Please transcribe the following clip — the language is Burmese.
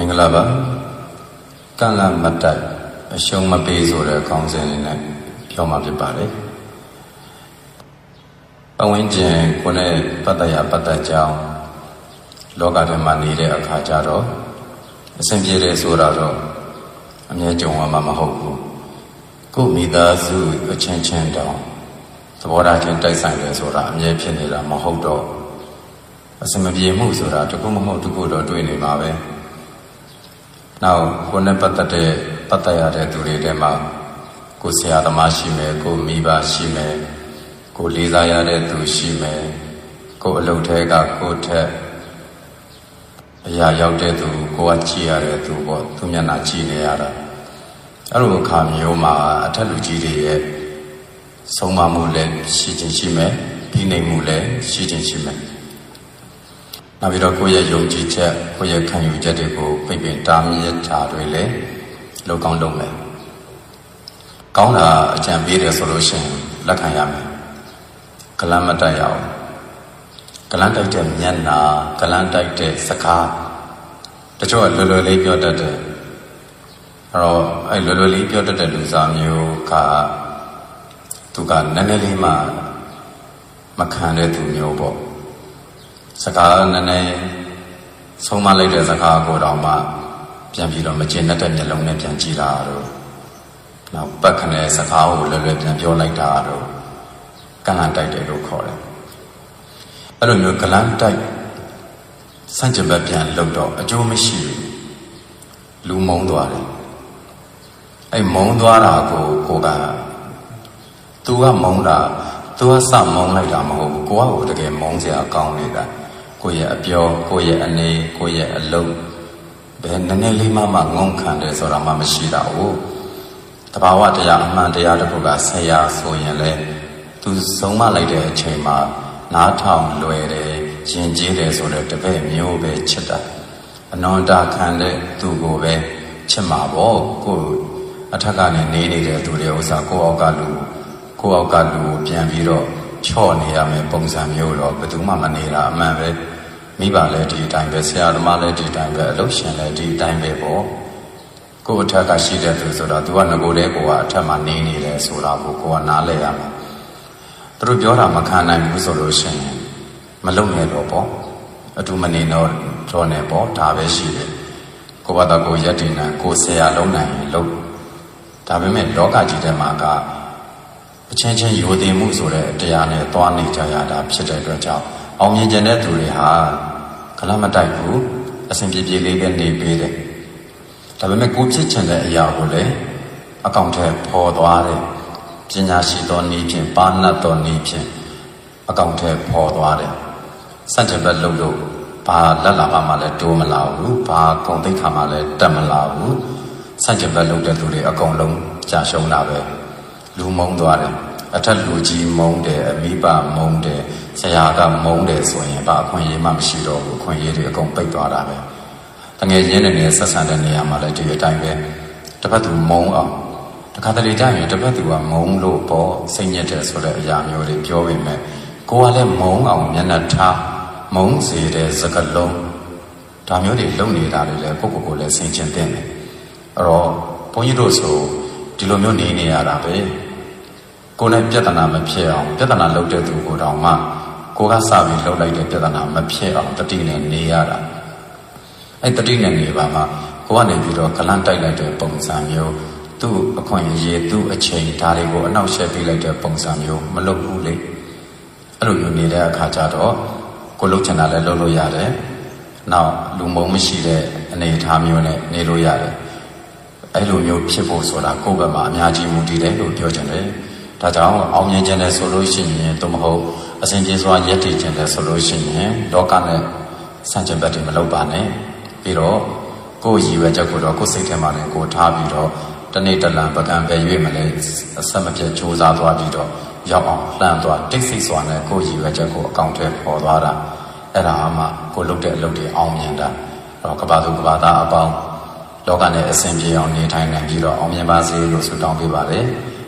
မင်္ဂလာပါကန့်လန့်မတိုက်အရှုံးမပေးဆိုတဲ့ခေါင်းစဉ်လေးနဲ့ပြောမှာဖြစ်ပါတယ်ပဝင်းကျင်ကိုယ်နဲ့ပတ်သက်ရပတ်သက်ကြောင်းလောကထဲမှာနေတဲ့အခါကျတော့အဆင်ပြေတယ်ဆိုတာတော့အမြဲကြုံရမှာမဟုတ်ဘူးကိုယ်မိသားစုအချင်းချင်းတောင်သဘောထားချင်းတိုက်ဆိုင်တယ်ဆိုတာအမြဲဖြစ်နေတာမဟုတ်တော့အစမပြေမှုဆိုတာတခုမဟုတ်တခုတော့တွေ့နေမှာပဲ။ နောက်ကိုယ်နဲ့ပတ်သက်တဲ့ပတ်သက်ရတဲ့သူတွေထဲမှာကိုယ်ဆရာသမားရှိမယ်ကိုယ်မိဘရှိမယ်ကိုယ်လေးစားရတဲ့သူရှိမယ်ကိုယ်အလုပ်ထဲကကိုယ်ထက်အရာရောက်တဲ့သူကိုယ်ကကြည့်ရတဲ့သူပေါ့သူမျက်နှာကြည့်နေရတာအဲ့လိုအခါမျိုးမှာအထက်လူကြီးတွေရဲ့ဆုံးမမှုလည်းရှိခြင်းရှိမယ်ပြီးနိုင်မှုလည်းရှိခြင်းရှိမယ် နောက်ပြီးတော့ကိုယ့်ရဲ့ယုံကြည်ချက်ကိုယ့်ရဲ့ခံယူချက်တွေကိုပြပင်တားမြစ်တာတွေလည်းလောက်ကောင်းလုပ်မယ်ကောင်းတာအကြံပေးတယ်ဆိုလို့ရှိရင်လက်ခံရမယ်ကလမ်းမတက်ရအောင်ကလမ်းတိုက်တဲ့မျက်နာကလမ်းတိုက်တဲ့စကားတချို့ကလွယ်လွယ်လေးပြောတတ်တယ်အဲ့တော့အဲ့လွယ်လွယ်လေးပြောတတ်တဲ့လူစားမျိုးကသူကနည်းနည်းလေးမှမခံတဲ့သူမျိုးပေါ့ စကားနည်းနည်းဆုံးမလိုက်တဲ့စကားကိုတော့မှပြန်ပြီးတော့မကျင်တတ်တဲ့မျက်လုံးနဲ့ပြန်ကြည့်တာတော့နောက်ပတ်ခနဲ့စကားကိုလွယ်လွယ်ပြန်ပြောလိုက်တာတော့ကန့်လန့်တိုက်တယ်လို့ခေါ်တယ်အဲ့လိုမျိုးကလန့်တိုက်စန့်ကျင်ဘက်ပြန်လောက်တော့အကျိုးမရှိဘူးလူမုံသွားတယ်အဲ့မုံသွားတာကိုကိုကသူကမုံတာသူကစမုံလိုက်တာမဟုတ်ဘူးကိုကကိုတကယ်မုံစရာကောင်းနေတာ ကိုရဲ့အပြောကိုရဲ့အနေကိုရဲ့အလုံးဘယ်နည်းနည်းလေးမှမငုံခံတယ်ဆိုတာမှမရှိတာဟုတ်တဘာဝတရားအမှန်တရားတစ်ခုကဆရာဆိုရင်လေသူဆုံးမလိုက်တဲ့အချိန်မှာနားထောင်လွယ်တယ်ရင်ကျေးတယ်ဆိုတော့တပည့်မျိုးပဲချစ်တာအနန္တခံတဲ့သူကိုပဲချစ်မှာပေါ့ကိုအထက်ကနေနေနေတဲ့သူတွေဥစ္စာကိုအောက်ကလူကိုအောက်ကလူကိုပြန်ပြီးတော့ ချော့နေရမယ်ပုံစံမျိုးတော့ဘယ်သူမှမနေတာအမှန်ပဲမိဘလည်းဒီအတိုင်းပဲဆရာသမားလည်းဒီအတိုင်းပဲအလုပ်ရှင်လည်းဒီအတိုင်းပဲပေါ့ကိုယ်အထက်ကရှိတဲ့သူဆိုတော့ तू ကငကိုတဲ့ကိုကအထက်မှာနေနေတယ်ဆိုတာကိုကိုကနားလဲရမှာသူတို့ပြောတာမခံနိုင်ဘူးဆိုလို့ရှိရင်မလုံနဲ့တော့ပေါ့အတူမနေတော့တော့နဲ့ပေါ့ဒါပဲရှိတယ်ကိုဘာသာကိုရက်တည်နိုင်ကိုဆရာလုံးနိုင်ရင်လုံးဒါပေမဲ့လောကကြီးထဲမှာက အချင်းချင်းယိုသိမှုဆိုတဲ့တရားနဲ့သွားနေကြရတာဖြစ်တဲ့အတွက်ကြောင့်အောင်မြင်ခြင်းတဲ့သူတွေဟာကလမတိုက်ဘူးအစဉ်ပြေပြေလေးပဲနေပေးတယ်ဒါပေမဲ့ကိုဖြစ်ချင်တဲ့အရာကိုလည်းအကောင့်ထဲပေါ်သွားတယ်ပညာရှိသောနည်းဖြင့်ပါဏတ်သောနည်းဖြင့်အကောင့်ထဲပေါ်သွားတယ်စัจ java လုပ်လို့ဘာလက်လာမှလည်းတိုးမလာဘူးဘာဂုံသိက္ခာမှလည်းတက်မလာဘူးစัจ java လုပ်တဲ့သူတွေအကုန်လုံးကြာရှုံးတာပဲ လူမုံသွားတယ်အထက်လူကြီးမုံတယ်အမိဘမုံတယ်ဆရာကမုံတယ်ဆိုရင်ဘာအခွင့်အရေးမှမရှိတော့ဘူးအခွင့်အရေးတွေအကုန်ပိတ်သွားတာပဲတငယ်ချင်းတွေနဲ့ဆက်ဆံတဲ့နေရာမှာလည်းဒီအတိုင်းပဲတစ်ဖက်သူမုံအောင်တခါတလေကြာရင်တစ်ဖက်သူကမုံလို့ပေါ့စိတ်ညစ်တယ်ဆိုတဲ့အရာမျိုးတွေပြောပေမဲ့ကိုကလည်းမုံအောင်မျက်နှာထားမုံစေတဲ့စကလုံးဒါမျိုးတွေလုံနေတာတွေလည်းကိုယ့်ကိုယ်ကိုလည်းဆင်ခြင်တဲ့တယ်အဲ့တော့ဘုန်းကြီးတို့ဆိုဒီလိုမျိုးနေနေရတာပဲ ကိုယ်နဲ့ပြဿနာမဖြစ်အောင်ပြဿနာလုပ်တဲ့သူကိုတောင်မှကိုကစပြီးလှုပ်လိုက်တဲ့ပြဿနာမဖြစ်အောင်တတိနဲ့နေရတာအဲ့တတိနဲ့နေပါမှကိုကနေပြီးတော့ဂလန့်တိုက်လိုက်တဲ့ပုံစံမျိုးသူ့အခွင့်အရေးသူ့အချိန်ဒါတွေကိုအနောက်ရှက်ပေးလိုက်တဲ့ပုံစံမျိုးမလုပ်ဘူးလေအဲ့လိုမျိုးနေတဲ့အခါကျတော့ကိုလှုပ်ချင်တာလည်းလှုပ်လို့ရတယ်နောက်လူမုံမရှိတဲ့အနေအထားမျိုးနဲ့နေလို့ရတယ်အဲ့လိုမျိုးဖြစ်ဖို့ဆိုတာကိုယ့်ဘက်မှာအများကြီးမူတည်တယ်လို့ပြောချင်တယ် ဒါကြောင့်အောင်မြင်ခြင်းနဲ့ဆိုလို့ရှိရင်သို့မဟုတ်အစဉ်ပြေစွာရည်တည်ခြင်းနဲ့ဆိုလို့ရှိရင်လောကနဲ့ဆန့်ကျင်ဘက်တွေမလုပ်ပါနဲ့ပြီးတော့ကိုယ်ရည်ရွယ်ချက်ကိုတော့ကိုယ်စိတ်ထဲမှာလည်းကိုယ်ထားပြီးတော့တနေ့တလံပကံပဲရွေ့မလဲအဆက်မပြတ်စူးစမ်းသွားပြီးတော့ရောက်အောင်လှမ်းသွားတိတ်ဆိတ်စွာနဲ့ကိုယ်ရည်ရွယ်ချက်ကိုအကောင့်ထဲပေါ်သွားတာအဲ့ဒါမှကိုလုပ်တဲ့အလုပ်တွေအောင်မြင်တာတော့ကဘာသူကဘာသားအပေါင်းလောကနဲ့အစဉ်ပြေအောင်နေထိုင်နိုင်ပြီးတော့အောင်မြင်ပါစေလို့ဆုတောင်းပေးပါရစေ။